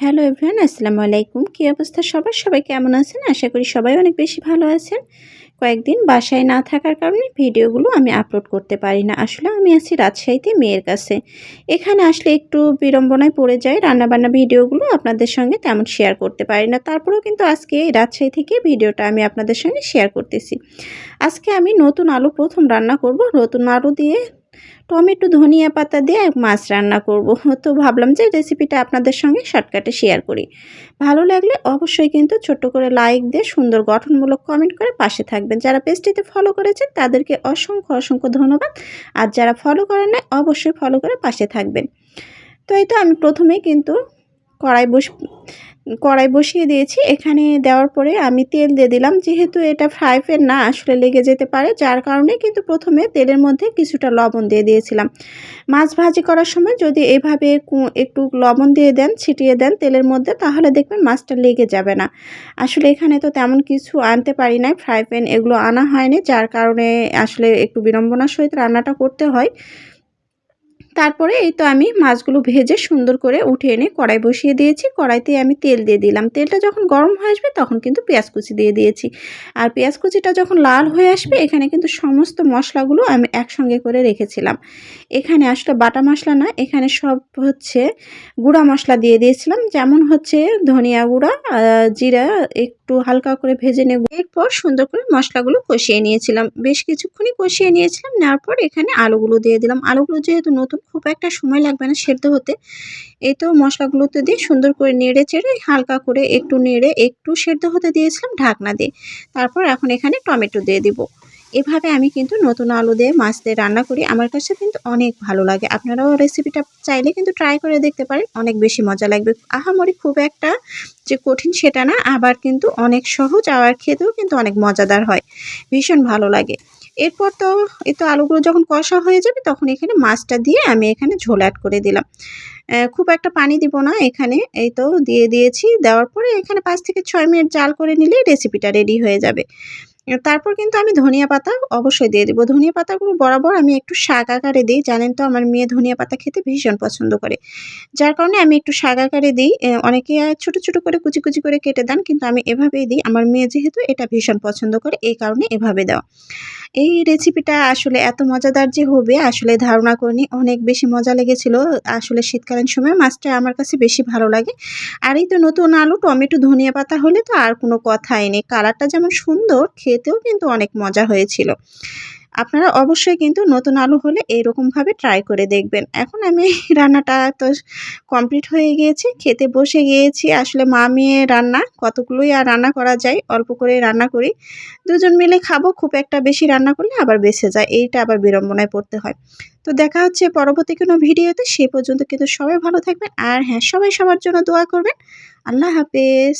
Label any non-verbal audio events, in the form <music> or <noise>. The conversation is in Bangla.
হ্যালো এভরিওয়ান, আসসালামু আলাইকুম। কী অবস্থা সবার? সবাই কেমন আছেন? আশা করি সবাই অনেক বেশি ভালো আছেন। কয়েকদিন বাসায় না থাকার কারণে ভিডিওগুলো আমি আপলোড করতে পারি না। আসলে আমি আছি রাজশাহীতে মেয়ের কাছে। এখানে আসলে একটু বিড়ম্বনায় পড়ে যায় রান্নাবান্না ভিডিওগুলো আপনাদের সঙ্গে তেমন শেয়ার করতে পারি না। তারপরেও কিন্তু আজকে এই রাজশাহী থেকে ভিডিওটা আমি আপনাদের সঙ্গে শেয়ার করতেছি। আজকে আমি নতুন আলু প্রথম রান্না করব। নতুন আলু দিয়ে টমেটো, ধনিয়া পাতা দিয়ে মাছ রান্না করব। তো ভাবলাম যে রেসিপিটা আপনাদের সঙ্গে শর্টকাটে শেয়ার করি। ভালো লাগলে অবশ্যই কিন্তু ছোট্ট করে লাইক দিয়ে সুন্দর গঠনমূলক কমেন্ট করে পাশে থাকবেন। যারা পেজটিতে ফলো করেছেন, তাদেরকে অসংখ্য অসংখ্য ধন্যবাদ। আর যারা ফলো করেন না অবশ্যই ফলো করে পাশে থাকবেন। তো এই তো আমি প্রথমেই কিন্তু কড়াই বস কড়াই বসিয়ে দিয়েছি। এখানে দেওয়ার পরে আমি তেল দিয়ে দিলাম। যেহেতু এটা ফ্রাই প্যান না, আসলে লেগে যেতে পারে, যার কারণে কিন্তু প্রথমে তেলের মধ্যে কিছুটা লবণ দিয়ে দিয়েছিলাম। মাছ ভাজি করার সময় যদি এভাবে একটু লবণ দিয়ে দেন, ছিটিয়ে দেন তেলের মধ্যে, তাহলে দেখবেন মাছটা লেগে যাবে না। আসলে এখানে তো তেমন কিছু আনতে পারি নাই। ফ্রাই প্যান এগুলো আনা হয়নি, যার কারণে আসলে একটু বিড়ম্বনার সহিত রান্নাটা করতে হয়। তারপরে এই তো আমি মাছগুলো ভেজে সুন্দর করে উঠে এনে কড়াই বসিয়ে দিয়েছি। কড়াইতে আমি তেল দিয়ে দিলাম। তেলটা যখন গরম হয়ে আসবে তখন কিন্তু পেঁয়াজ কুচি দিয়ে দিয়েছি। আর পেঁয়াজ কুচিটা যখন লাল হয়ে আসবে এখানে কিন্তু সমস্ত মশলাগুলো আমি একসঙ্গে করে রেখেছিলাম। এখানে আসলে বাটা মশলা না, এখানে সব হচ্ছে গুঁড়া মশলা দিয়ে দিয়েছিলাম। যেমন হচ্ছে ধনিয়া গুঁড়া জিরা একটু হালকা করে ভেজে নেব। এরপর সুন্দর করে মশলাগুলো কষিয়ে নিয়েছিলাম। বেশ কিছুক্ষণই কষিয়ে নিয়েছিলাম, নেওয়ার পর এখানে আলুগুলো দিয়ে দিলাম। আলুগুলো যেহেতু নতুন, খুব একটা সময় লাগবে না সেদ্ধ হতে। এই তো মশলাগুলোতে দিয়ে সুন্দর করে নেড়ে চেড়ে হালকা করে একটু নেড়ে একটু সেদ্ধ হতে দিয়েছিলাম ঢাকনা দিয়ে। তারপর এখন এখানে টমেটো দিয়ে দিব। এভাবে আমি কিন্তু নতুন আলু দিয়ে মাছ দিয়ে রান্না করি। আমার কাছে কিন্তু অনেক ভালো লাগে। আপনারাও রেসিপিটা চাইলে কিন্তু ট্রাই করে দেখতে পারেন। অনেক বেশি মজা লাগবে। আহামরি খুব একটা যে কঠিন সেটা না, আবার কিন্তু অনেক সহজ, আবার খেতেও কিন্তু অনেক মজাদার হয়। ভীষণ ভালো লাগে। এরপর তো এই তো আলুগুলো যখন কষা হয়ে যাবে, তখন এখানে মাছটা দিয়ে আমি এখানে ঝোল অ্যাড করে দিলাম। খুব একটা পানি দিব না এখানে। এই তো দিয়ে দিয়েছি। দেওয়ার পরে এখানে পাঁচ থেকে ছয় মিনিট জাল করে নিলেই রেসিপিটা রেডি হয়ে যাবে। তারপর কিন্তু আমি ধনিয়া পাতা অবশ্যই দিয়ে দেবো। ধনিয়া পাতাগুলো বরাবর আমি একটু শাক আকারে দিই। জানেন তো আমার মেয়ে ধনিয়া পাতা খেতে ভীষণ পছন্দ করে। যার কারণে আমি একটু শাক আকারে দিই। অনেকে ছোট ছোট করে কুচি কুচি করে কেটে দেন, কিন্তু আমি এভাবেই দিই। আমার মেয়ে যেহেতু এটা ভীষণ পছন্দ করে, এই কারণে এভাবে দেওয়া। এই রেসিপিটা আসলে এত মজাদার যে হবে, আসলে ধারণা করিনি। অনেক বেশি মজা লেগেছিল। আসলে শীতকালীন সময় মাছটা আমার কাছে বেশি ভালো লাগে। আর এই তো নতুন আলু, টমেটো, ধনিয়া পাতা হলে তো আর কোনো কথাই নেই। কালারটা যেমন সুন্দর, খেতেও কিন্তু অনেক মজা হয়েছিল। আপনারা অবশ্যই কিন্তু নতুন আলু হলে এইরকমভাবে ট্রাই করে দেখবেন। এখন আমি <laughs> রান্নাটা তো কমপ্লিট হয়ে গিয়েছি, খেতে বসে গিয়েছি। আসলে মা মেয়ে রান্না, কতগুলোই আর রান্না করা যায়, অল্প করে রান্না করি। দুজন মিলে খাব, খুব একটা বেশি রান্না করলে আবার বেঁচে যায়, এইটা আবার বিড়ম্বনায় পড়তে হয়। তো দেখা হচ্ছে পরবর্তী কোনো ভিডিওতে, সে পর্যন্ত কিন্তু সবাই ভালো থাকবেন। আর হ্যাঁ সবাই সবার জন্য দোয়া করবেন। আল্লাহ হাফেজ।